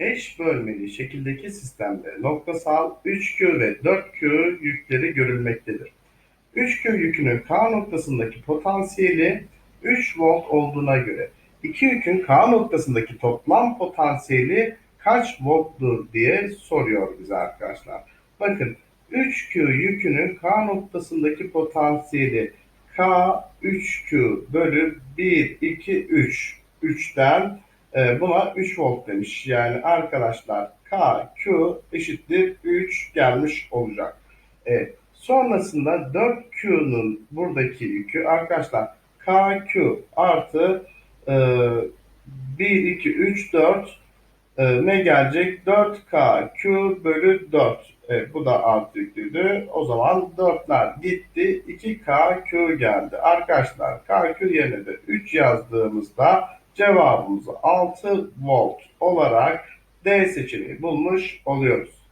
Eş bölmeli şekildeki sistemde noktasal 3Q ve 4Q yükleri görülmektedir. 3Q yükünün K noktasındaki potansiyeli 3 volt olduğuna göre iki yükün K noktasındaki toplam potansiyeli kaç volttur diye soruyor bize arkadaşlar. Bakın 3Q yükünün K noktasındaki potansiyeli K 3Q bölü 1, 2, 3. 3'ten e, buna 3 volt demiş. Yani arkadaşlar K, Q eşittir 3 gelmiş olacak. E, sonrasında 4Q'nun buradaki yükü arkadaşlar KQ artı e, 1, 2, 3, 4 e, ne gelecek? 4KQ bölü 4. Evet, bu da artı yüklüydü. O zaman 4'ler gitti. 2KQ geldi. Arkadaşlar KQ yerine de 3 yazdığımızda cevabımızı 6 volt olarak D seçeneği bulmuş oluyoruz.